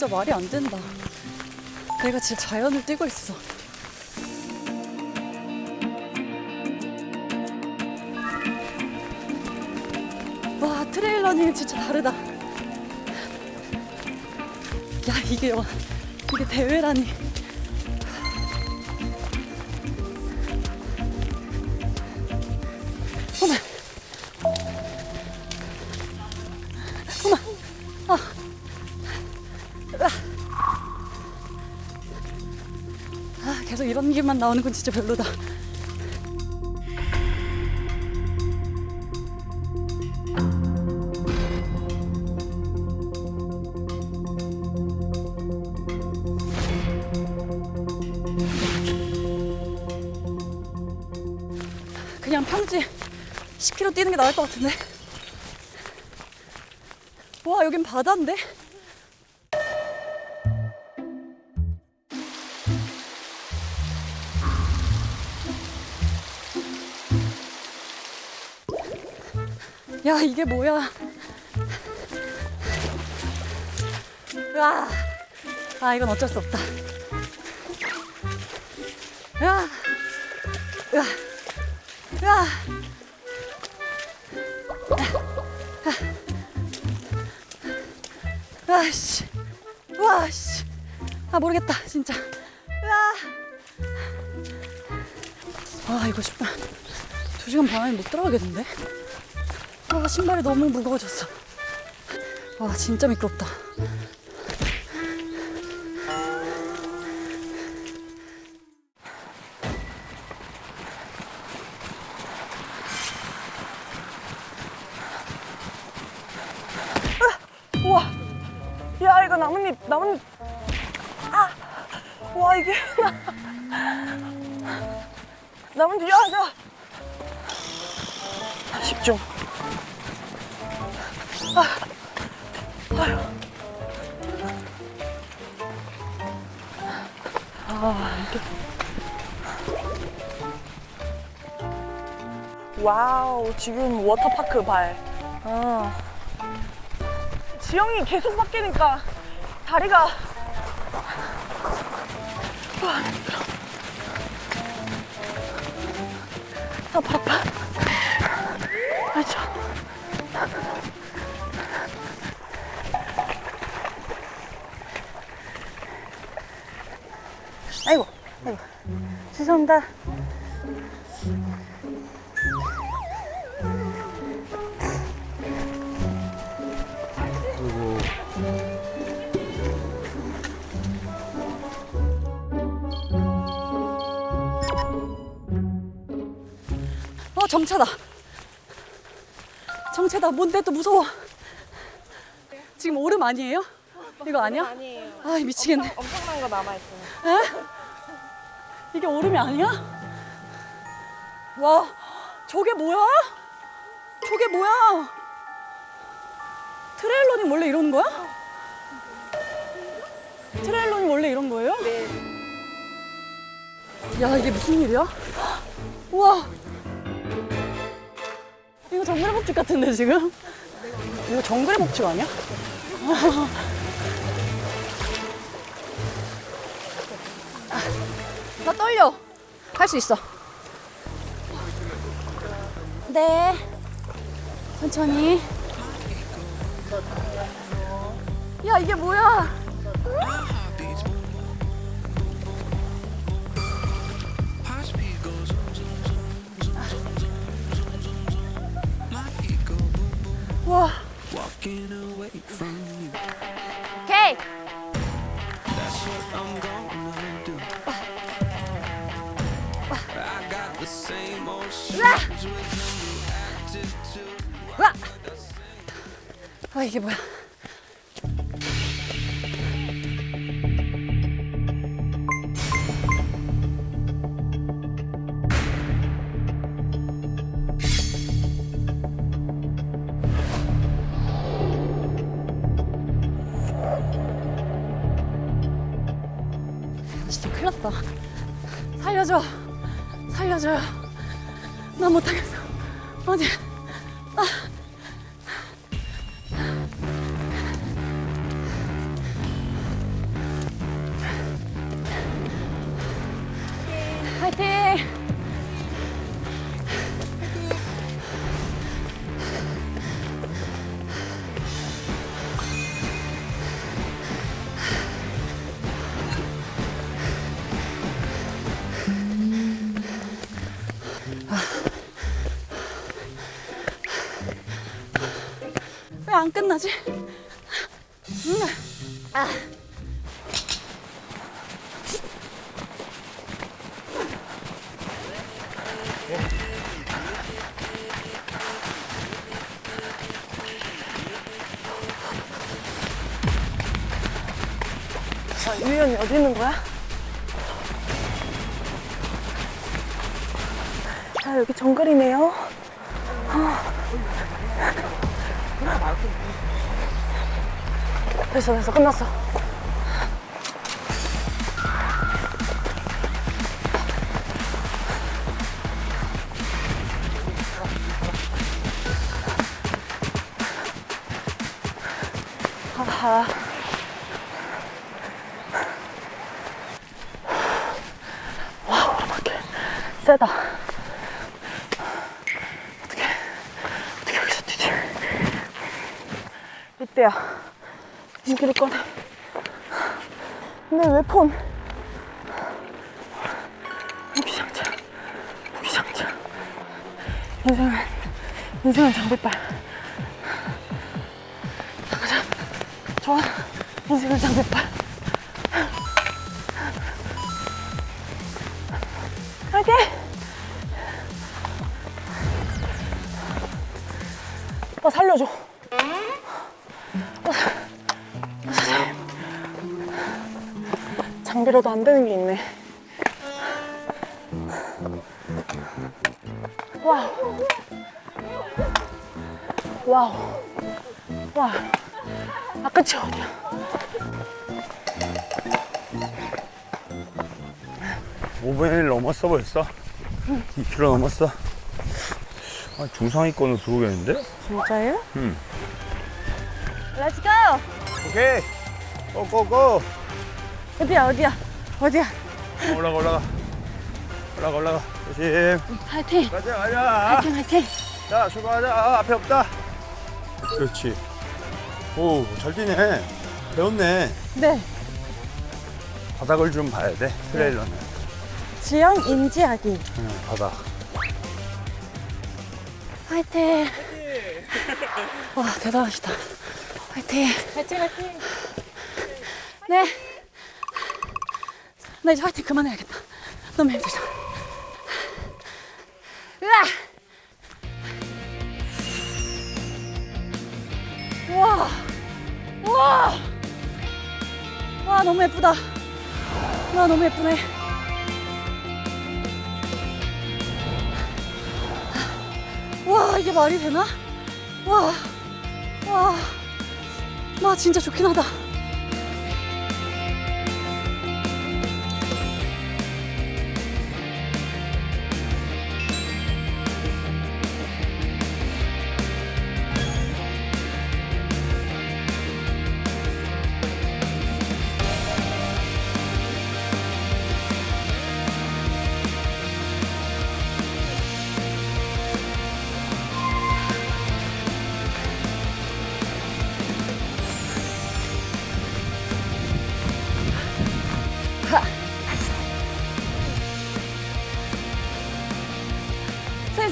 진짜 말이 안 된다. 내가 진짜 자연을 뛰고 있어. 와 트레일러닝은 진짜 다르다. 야 이게 와 이게 대회라니. 나오는 건 진짜 별로다. 그냥 평지 10km 뛰는 게 나을 것 같은데. 와, 여긴 바다인데? 야, 이게 뭐야? 와, 아, 이건 어쩔 수 없다. 야, 야, 야. 아씨, 와, 씨, 아 모르겠다, 진짜. 와, 와 이거 싶다. 두 시간 반 안에 못 들어가겠는데? 아 신발이 너무 무거워졌어. 와 진짜 미끄럽다. 우와. 야, 이거 나뭇잎, 나뭇잎. 아. 와, 이게. 나뭇잎, 야, 야. 집중. 와우, 지금 워터파크 발. 아. 지형이 계속 바뀌니까 다리가 아이고, 아이고. 죄송합니다. 어 정체다. 정체다. 뭔데 또 무서워. 지금 오름 아니에요? 이거 아니야? 아니에요. 아 미치겠네. 엄청난 거 남아 있어요. 에? 이게 오름이 아니야? 와, 저게 뭐야? 저게 뭐야? 트레일러닝 원래 이러는 거야? 트레일러닝 원래 이런 거예요? 네. 야, 이게 무슨 일이야? 우와. 이거 정글의 법칙 같은데, 지금? 이거 정글의 법칙 아니야? 나 떨려. 할 수 있어. 네. 천천히. 야, 이게 뭐야? 와. 아 이게 뭐야? 났다. 살려줘. 살려줘요. 나 못하겠어. 어디? 안 끝나지? 음. 아. 아, 유연이 어디 있는 거야? 아, 여기 정글이네요. 아. 됐어, 됐어. 끝났어. 하하. 세다. 어떻게 어떻게 여기서 뛰지? 이 때야. 무기를 꺼내. 근데 왜 폰? 무기 장착. 무기 장착. 인생은 인생은 장비빨. 가자. 좋아. 인생은 장비빨. 장비로도 안 되는 게 있네. 와우. 와우. 와. 아, 끝이 어디야? 5분의 1 넘었어 벌써? 2km 넘었어? 아, 중상위권으로 들어오겠는데? 진짜요? 응. 렛츠고! 오케이 고고고 어디야 어디야? 어디야? 올라가 올라가. 올라가 올라가. 조심. 화이팅! 가자 가자. 화이팅 화이팅! 자 출발하자. 아, 앞에 없다. 그렇지. 오잘 뛰네. 배웠네. 네. 바닥을 좀 봐야 돼 트레일러는. 지형 인지하기. 응, 바닥 화이팅! 와 대단하시다. 화이팅! 화이팅 화이팅! 네. 나 이제 화이팅 그만해야겠다. 너무 힘들다. 으아! 와! 와! 와 너무 예쁘다. 와 너무 예쁘네. 와 이게 말이 되나? 와, 와, 와 진짜 좋긴 하다.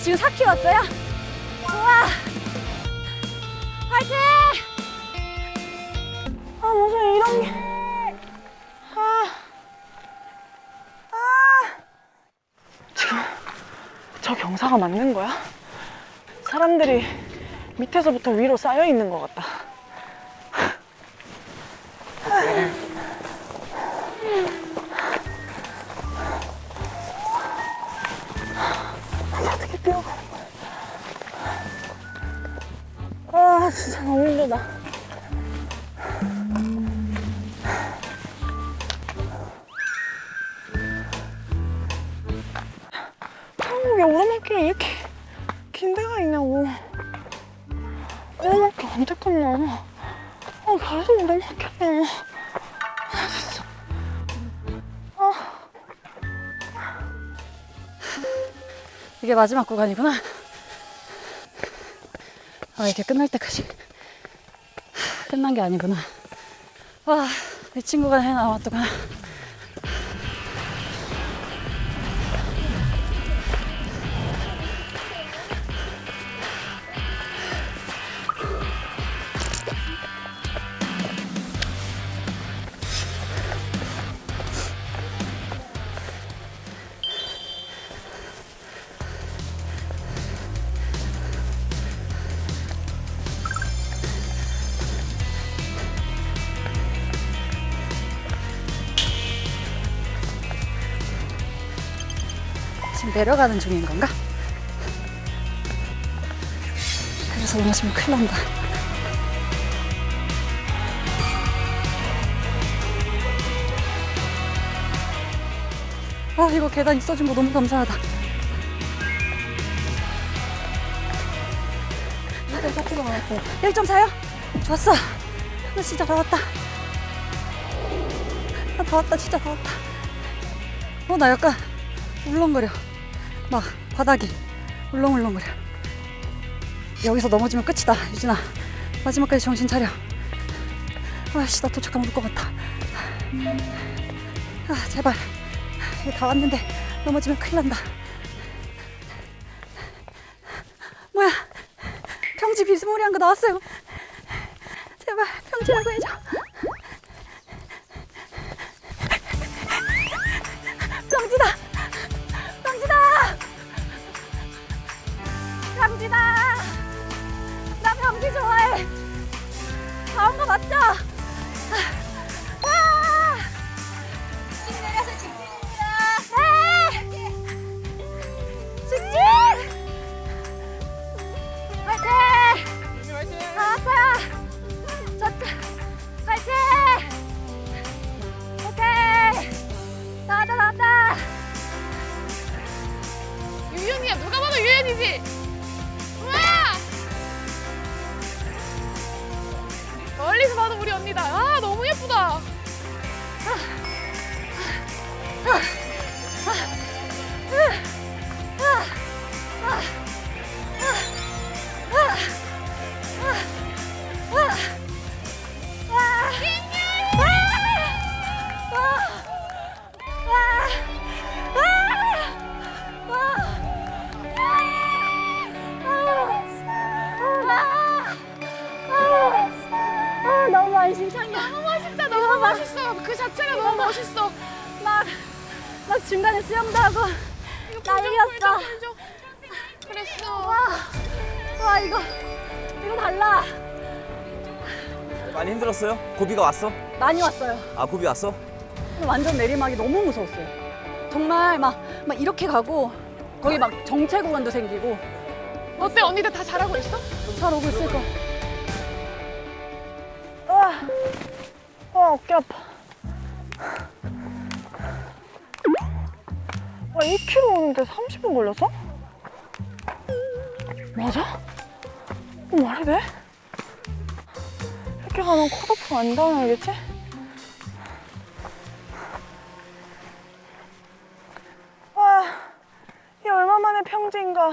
지금 4km 왔어요? 우와! 화이팅! 아, 무슨 이런 게. 아. 아. 경사가 맞는 거야? 사람들이 밑에서부터 위로 쌓여 있는 것 같다. 진짜 너무 힘들다. 한국에 오르막길이 이렇게 긴 데가 있냐고. 오르막길 끝나? 아, 계속 오르막길이야. 아, 진짜. 아. 이게 마지막 구간이구나. 아, 이게 끝날 때까지. 하, 끝난 게 아니구나. 와, 내 친구가 해 나왔더구나. 내려가는 중인 건가? 그래서 넘어지면 큰일 난다. 아, 이거 계단 있어준 거 너무 감사하다. 다들 파티가 나왔어요. 1.4요? 좋았어. 나 진짜 다 왔다. 나 다 왔다, 진짜 다 왔다. 어, 나 약간 울렁거려. 막 바닥이 울렁울렁거려. 여기서 넘어지면 끝이다, 유진아. 마지막까지 정신 차려. 아씨, 나 도착하면 울 것 같아. 아, 제발. 이게 다 왔는데 넘어지면 큰일 난다. 뭐야? 평지 비스무리한 거 나왔어요. 제발 평지라고 해줘. 평지다. 평지다. 나 평지 좋아해. 다온 거 맞죠? 난리였어. 그랬어 와, 와 이거 이거 달라. 많이 힘들었어요? 고비가 왔어? 많이 왔어요. 아 고비 왔어? 완전 내리막이 너무 무서웠어요. 정말 막, 막 이렇게 가고 거기 막 정체 구간도 생기고 어때 언니들 다 잘하고 있어? 잘 오고 있을 거. 아, 아 어깨 아파. 와, 2km 오는데 30분 걸렸어? 맞아? 어, 말이 돼? 이렇게 가면 컷오프 안 당해야겠지? 와, 이 얼마 만에 평지인가.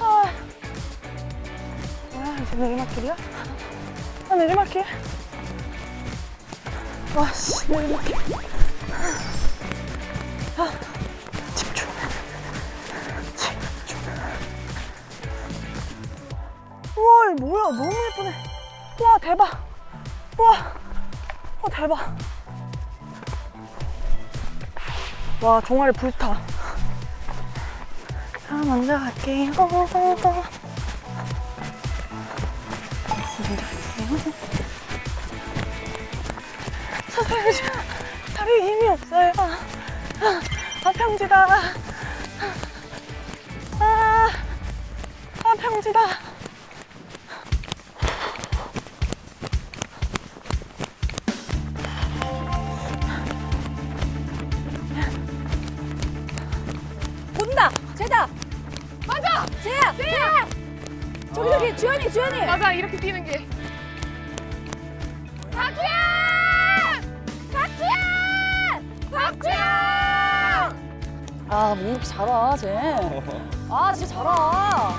아. 뭐야 이제 내리막길이야? 아 내리막길? 와 씨 내리막길 아 집중. 집중. 우와 이 뭐야? 너무 예쁘네. 와 대박. 우와. 와 대박. 와 종아리 불타. 자 먼저 갈게요 선생님 지금 다리에 힘이 없어요. 아 평지다. 아, 아 평지다. 온다. 쟤다. 맞아 쟤야. 쟤야. 저기 저기 주연이 주연이. 맞아 이렇게 뛰는 게 아, 묵묵히 잘 와, 쟤. 아, 진짜 잘 와.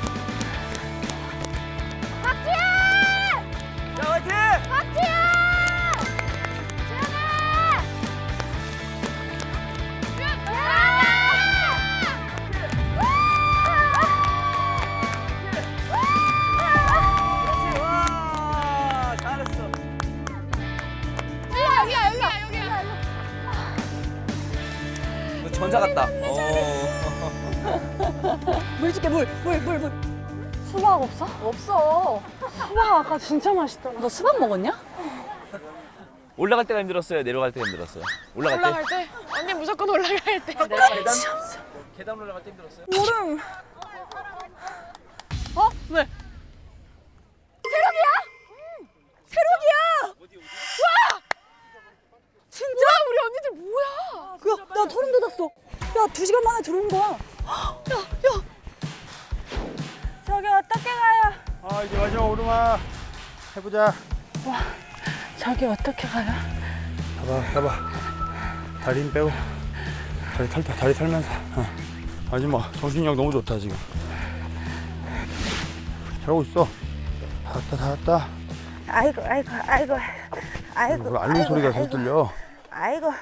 여기야 전자 같다. 물 줄게, 물, 물, 물, 물. 수박 없어? 없어. 수박 아까 진짜 맛있더라. 너 수박 먹었냐? 올라갈 때가 힘들었어요. 내려갈 때가 힘들었어요. 올라갈, 올라갈 때 언니 무조건 올라갈 때. 때. 계단 계단 올라갈 때 힘들었어요. 모름. 어? 왜? 새록이야! 와! 진짜? 언니들 뭐야? 그, 나 소름 돋았어. 야, 두 시간 만에 들어온 거야. 야, 야. 저기 어떻게 가요? 아 이제 마지막 오르막 해보자. 저기 어떻게 가요? 잡아 잡아. 다리 힘 빼고 다리 털다 다리 털면서. 어. 마지막 정신력 너무 좋다 지금. 잘하고 있어. 다 왔다 다 왔다. 아이고 아이고 아이고 아이고 뭘 알림 소리가 계속 들려. 아이고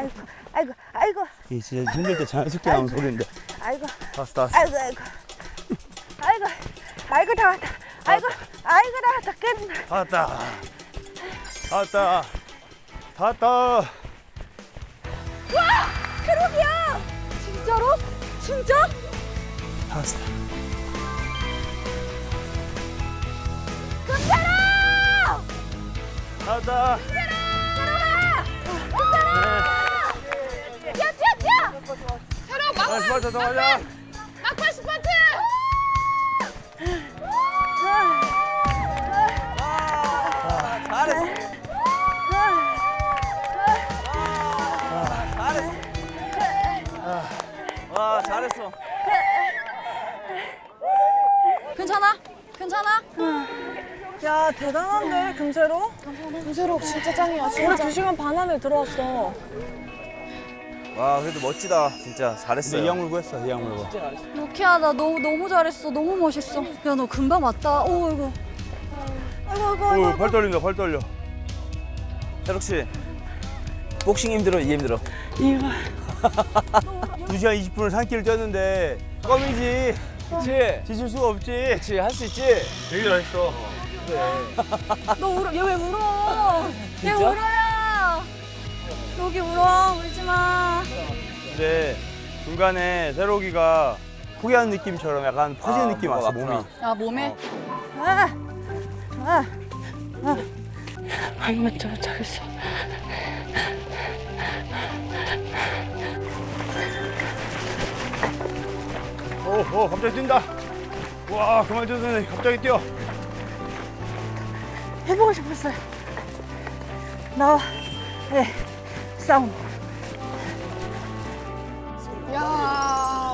아이고 아이고 아이고 이게 진짜 힘들 때 자연스럽게 나오는 소리인데. 아이고 다 왔어 다 왔어. 아이고 아이고 아이고 아이고 다 왔다 아이고 아이고 다 왔다 끝 다 왔다. 다 왔다. 다 왔다. 새록이야! 진짜로? 진짜? 다 왔어. 다 왔다. 막 자, 스파트 더 가자. 막판 스파트. 잘했어. 잘했어. 와 잘했어. 괜찮아? 괜찮아? 야 대단한데 금세로? 금세록 진짜 짱이야 우리 진짜. 두 시간 반 안에 들어왔어. 와 그래도 멋지다. 진짜 근데 잘했어요. 이악 물고 했어 이악 물고. 로키야, 나 너무, 너무 잘했어. 너무 멋있어. 야, 너 금방 왔다. 오, 이거. 아이고, 아이고, 아이고. 오, 팔 떨린다 팔 떨려. 혜록 씨. 복싱 힘들어 이게 힘들어. 2시간 20분을 산길을 뛰었는데 껌이지. 그렇지. 지칠 수가 없지. 그렇지 할수 있지. 되게 잘했어. 너 울어. 얘 왜 울어? 얘 진짜? 울어요. 여기 울어. 울지 마. 근데 중간에 세록이가 포기하는 느낌처럼 약간 퍼지는 아, 느낌 뭐가 왔어 몸이. 왔구나. 아, 몸에. 아, 아, 아이고 저 잘했어. 오, 오, 갑자기 뛴다. 와, 그만 뛰었네. 갑자기 뛰어. 해보고 싶었어요 나와 네 싸움 야,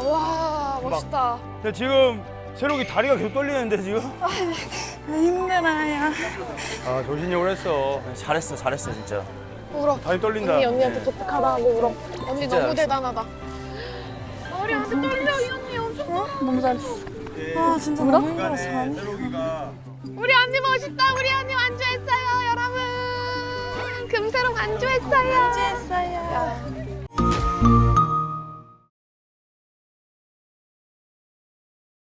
와 멋있다. 근데 지금 세록이 다리가 계속 떨리는데 지금? 힘들어요 아, 정신력을 했어. 잘했어 잘했어 진짜. 울어. 다리 떨린다. 언니 언니한테 독특하다 하고 울어. 언니 진짜 너무 잘했어. 대단하다. 머리 아직 떨려 이 언니 엄청. 너무 잘했어. 아 진짜 울어? 너무 힘들었어. 세록이가 우리 언니 멋있다. 우리 언니 완주했어요. 금세록 완주했어요. 완주했어요.